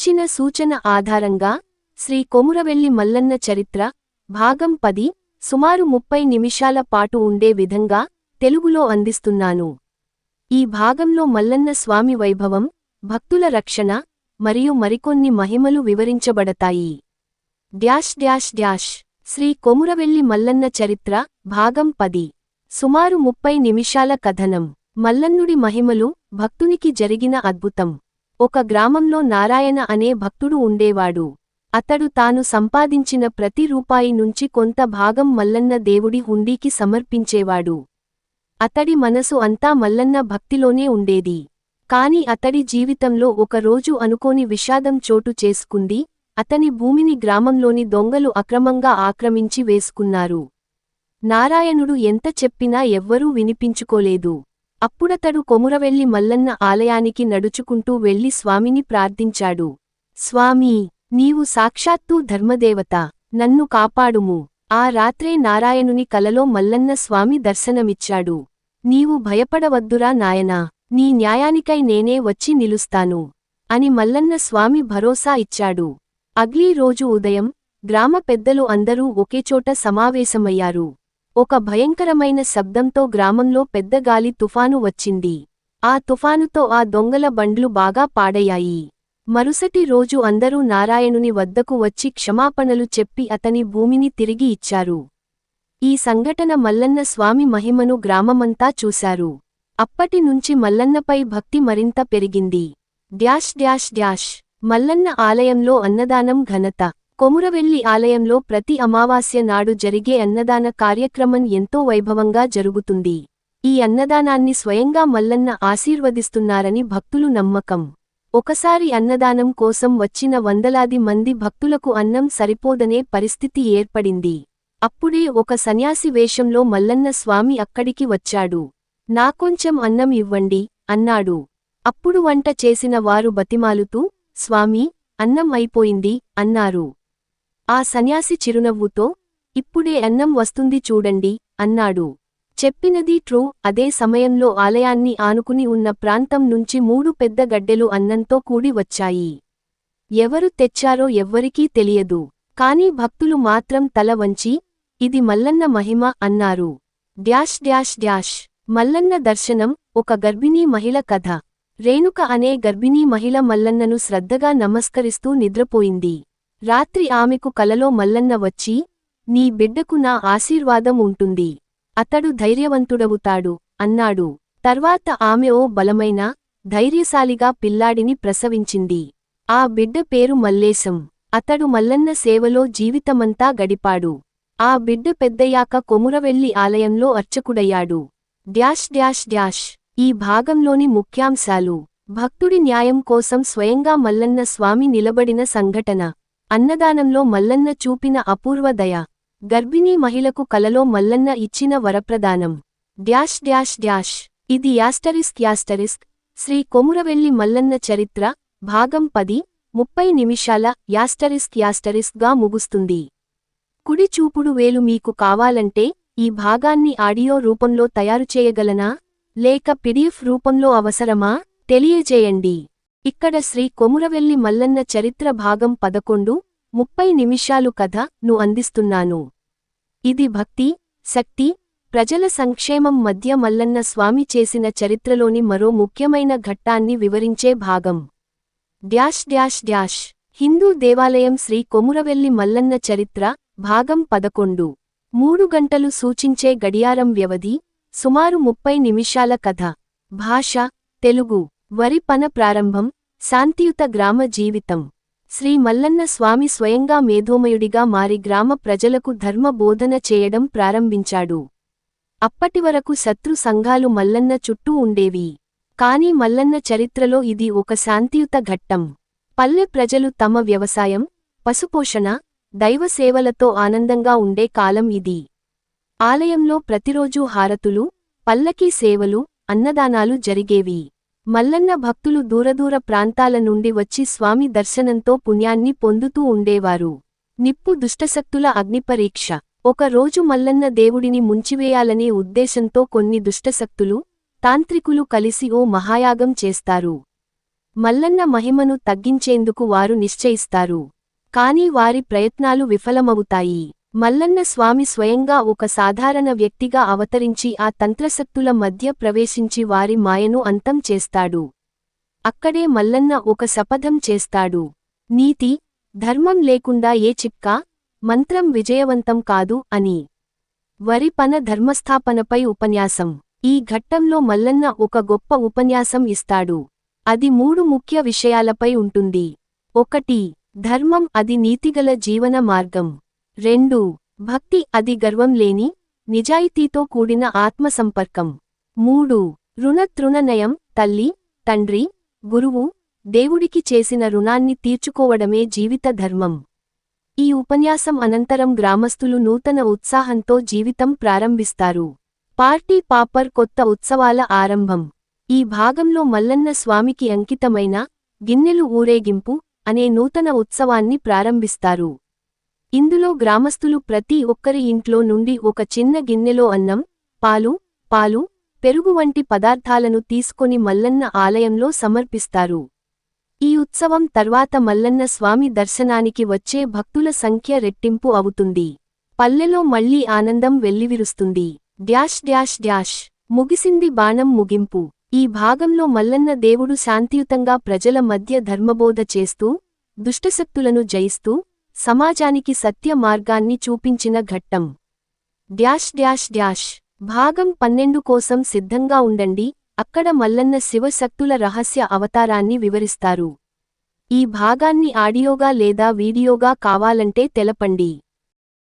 ఇచ్చిన సూచన ఆధారంగా శ్రీ కొమురవెల్లి మల్లన్న చరిత్ర భాగం పది సుమారు ముప్పై నిమిషాల పాటు ఉండే విధంగా తెలుగులో అందిస్తున్నాను. ఈ భాగంలో మల్లన్న స్వామి వైభవం భక్తుల రక్షణ మరియు మరికొన్ని మహిమలు వివరించబడతాయి. Dash dash dash Shri Komuravelli Mallanna చరిత్ర భాగం పది సుమారు ముప్పై నిమిషాల కథనం. మల్లన్నుడి మహిమలు భక్తునికి జరిగిన అద్భుతం. ఒక గ్రామంలో నారాయణ అనే భక్తుడు ఉండేవాడు. అతడు తాను సంపాదించిన ప్రతి రూపాయి నుంచి కొంత భాగం మల్లన్న దేవుడి హుండీకి సమర్పించేవాడు. అతడి మనసు అంతా మల్లన్న భక్తిలోనే ఉండేది. కాని అతడి జీవితంలో ఒకరోజు అనుకోని విషాదం చోటు చేసుకుంది. అతని భూమిని గ్రామంలోని దొంగలు అక్రమంగా ఆక్రమించి వేసుకున్నారు. నారాయణుడు ఎంత చెప్పినా ఎవ్వరూ వినిపించుకోలేదు. అప్పుడతడు కొమురవెల్లి మల్లన్న ఆలయానికి నడుచుకుంటూ వెళ్ళి స్వామిని ప్రార్థించాడు. స్వామీ నీవు సాక్షాత్తూ ధర్మదేవత నన్ను కాపాడుము. ఆ రాత్రే నారాయణుని కలలో మల్లన్న స్వామి దర్శనమిచ్చాడు. నీవు భయపడవద్దురా నాయనా నీ న్యాయానికై నేనే వచ్చి నిలుస్తాను అని మల్లన్న స్వామి భరోసా ఇచ్చాడు. అగ్లీ రోజు ఉదయం గ్రామ పెద్దలు అందరూ ఒకేచోట సమావేశమయ్యారు. ఒక భయంకరమైన శబ్దంతో గ్రామంలో పెద్ద గాలి తుఫాను వచ్చింది. ఆ తుఫానుతో ఆ దొంగల బండ్లు బాగా పాడయ్యాయి. మరుసటి రోజు అందరూ నారాయణుని వద్దకు వచ్చి క్షమాపణలు చెప్పి అతని భూమిని తిరిగి ఇచ్చారు. ఈ సంఘటన మల్లన్న స్వామి మహిమను గ్రామమంతా చూశారు. అప్పటినుంచి మల్లన్నపై భక్తి మరింత పెరిగింది. Dash dash dash. మల్లన్న ఆలయంలో అన్నదానం ఘనత. కొమురవెల్లి ఆలయంలో ప్రతి అమావాస్య నాడు జరిగే అన్నదాన కార్యక్రమం ఎంతో వైభవంగా జరుగుతుంది. ఈ అన్నదానాన్ని స్వయంగా మల్లన్న ఆశీర్వదిస్తున్నారని భక్తులు నమ్మకం. ఒకసారి అన్నదానం కోసం వచ్చిన వందలాది మంది భక్తులకు అన్నం సరిపోదనే పరిస్థితి ఏర్పడింది. అప్పుడే ఒక సన్యాసి వేషంలో మల్లన్న స్వామి అక్కడికి వచ్చాడు. నాకొంచెం అన్నం ఇవ్వండి అన్నాడు. అప్పుడు వంట చేసిన వారు బతిమాలుతూ స్వామీ అన్నం అయిపోయింది అన్నారు. ఆ సన్యాసి చిరునవ్వుతో ఇప్పుడే అన్నం వస్తుంది చూడండి అన్నాడు. చెప్పినది ట్రూ అదే సమయంలో ఆలయాన్ని ఆనుకుని ఉన్న ప్రాంతం నుంచి మూడు పెద్ద గడ్డెలు అన్నంతో కూడి వచ్చాయి. ఎవరు తెచ్చారో ఎవ్వరికీ తెలియదు. కాని భక్తులు మాత్రం తల వంచి ఇది మల్లన్న మహిమ అన్నారు. Dash dash dash. మల్లన్న దర్శనం ఒక గర్భిణీ మహిళ కథ. రేణుక అనే గర్భిణీ మహిళ మల్లన్నను శ్రద్ధగా నమస్కరిస్తూ నిద్రపోయింది. రాత్రి ఆమెకు కలలో మల్లన్న వచ్చి నీ బిడ్డకు నా ఆశీర్వాదం ఉంటుంది. అతడు ధైర్యవంతుడవుతాడు అన్నాడు. తర్వాత ఆమె ఓ బలమైన ధైర్యశాలిగా పిల్లాడిని ప్రసవించింది. ఆ బిడ్డ పేరు మల్లేశం. అతడు మల్లన్న సేవలో జీవితమంతా గడిపాడు. ఆ బిడ్డ పెద్దయ్యాక కొమురవెల్లి ఆలయంలో అర్చకుడయ్యాడు. Dash dash dash. ఈ భాగంలోని ముఖ్యాంశాలు. భక్తుడి న్యాయం కోసం స్వయంగా మల్లన్న స్వామి నిలబడిన సంఘటన. అన్నదానంలో మల్లన్న చూపిన అపూర్వ దయ. గర్భిణీ మహిళకు కలలో మల్లన్న ఇచ్చిన వరప్రదానం. Dash dash dash. ఇది యాస్టరిస్క్ యాస్టరిస్క్ శ్రీ కొమురవెల్లి మల్లన్న చరిత్ర భాగం పది ముప్పై నిమిషాల యాస్టరిస్క్ యాస్టరిస్క్గా ముగుస్తుంది. కుడి చూపుడు వేలు మీకు కావాలంటే ఈ భాగాన్ని ఆడియో రూపంలో తయారు చేయగలనా? లేక పిడిఎఫ్ రూపంలో అవసరమా? తెలియజేయండి. ఇక్కడ శ్రీ కొమురవెల్లి మల్లన్న చరిత్ర భాగం పదకొండు ముప్పై నిమిషాలు కథ ను అందిస్తున్నాను. ఇది భక్తి శక్తి ప్రజల సంక్షేమం మధ్య మల్లన్న స్వామి చేసిన చరిత్రలోని మరో ముఖ్యమైన ఘట్టాన్ని వివరించే భాగం. డ్యాష్ డ్యాష్ డ్యాష్ హిందూ దేవాలయం శ్రీ కొమురవెల్లి మల్లన్న చరిత్ర భాగం పదకొండు. మూడు గంటలు సూచించే గడియారం వ్యవధి సుమారు ముప్పై నిమిషాల కథ. భాష తెలుగు. వరి పన ప్రారంభం శాంతియుత గ్రామ జీవితం. శ్రీ మల్లన్న స్వామి స్వయంగా మేధోమయుడిగా మారి గ్రామ ప్రజలకు ధర్మ బోధన చేయడం ప్రారంభించాడు. అప్పటివరకు శత్రు సంఘాలు మల్లన్న చుట్టూ ఉండేవి. కాని మల్లన్న చరిత్రలో ఇది ఒక శాంతియుత ఘట్టం. పల్లె ప్రజలు తమ వ్యవసాయం పశుపోషణ దైవసేవలతో ఆనందంగా ఉండే కాలం ఇది. ఆలయంలో ప్రతిరోజూ హారతులు పల్లకీ సేవలు అన్నదానాలు జరిగేవి. మల్లన్న భక్తులు దూరదూర ప్రాంతాల నుండి వచ్చి స్వామి దర్శనంతో పుణ్యాన్ని పొందుతూ ఉండేవారు. నిప్పు దుష్టశక్తుల అగ్నిపరీక్ష. ఒక రోజు మల్లన్న దేవుడిని ముంచివేయాలనే ఉద్దేశంతో కొన్ని దుష్టశక్తులు తాంత్రికులు కలిసి ఓ మహాయాగం చేస్తారు. మల్లన్న మహిమను తగ్గించేందుకు వారు నిశ్చయిస్తారు. కాని వారి ప్రయత్నాలు విఫలమవుతాయి. మల్లన్న స్వామి స్వయంగా ఒక సాధారణ వ్యక్తిగా అవతరించి ఆ తంత్రశక్తుల మధ్య ప్రవేశించి వారి మాయను అంతం చేస్తాడు. అక్కడే మల్లన్న ఒక శపథం చేస్తాడు. నీతి ధర్మం లేకుండా ఏ చిక్కా మంత్రం విజయవంతం కాదు అని. వరిపన ధర్మస్థాపనపై ఉపన్యాసం. ఈ ఘట్టంలో మల్లన్న ఒక గొప్ప ఉపన్యాసం ఇస్తాడు. అది మూడు ముఖ్య విషయాలపై ఉంటుంది. ఒకటి ధర్మం అది నీతిగల జీవన మార్గం. రెండు భక్తి అది గర్వం లేని నిజాయితీతో కూడిన ఆత్మ సంపర్కం మూడు రుణతృణనయం తల్లి తండ్రి గురువు దేవుడికి చేసిన రుణాన్ని తీర్చుకోవడమే జీవిత ధర్మం. ఈ ఉపన్యాసం అనంతరం గ్రామస్తులు నూతన ఉత్సాహంతో జీవితం ప్రారంభిస్తారు. పార్టీ పాపర్ కొత్త ఉత్సవాల ఆరంభం. ఈ భాగంలో మల్లన్న స్వామికి అంకితమైన గిన్నెలు ఊరేగింపు అనే నూతన ఉత్సవాన్ని ప్రారంభిస్తారు. ఇందులో గ్రామస్తులు ప్రతి ఒక్కరి ఇంట్లో నుండి ఒక చిన్న గిన్నెలో అన్నం పాలు పాలు పెరుగు వంటి పదార్థాలను తీసుకొని మల్లన్న ఆలయంలో సమర్పిస్తారు. ఈ ఉత్సవం తర్వాత మల్లన్న స్వామి దర్శనానికి వచ్చే భక్తుల సంఖ్య రెట్టింపు అవుతుంది. పల్లెలో మళ్ళీ ఆనందం వెల్లివిరుస్తుంది. Dash dash dash. ముగిసింది బాణం ముగింపు. ఈ భాగంలో మల్లన్న దేవుడు శాంతియుతంగా ప్రజల మధ్య ధర్మబోధ చేస్తూ దుష్టశక్తులను జయిస్తూ సమాజానికి సత్య మార్గాన్ని చూపించిన ఘట్టం. Dash dash dash. భాగం పన్నెండు కోసం సిద్ధంగా ఉండండి అక్కడ మల్లన్న శివశక్తుల రహస్య అవతారాన్ని వివరిస్తారు. ఈ భాగాన్ని ఆడియోగా లేదా వీడియోగా కావాలంటే తెలపండి.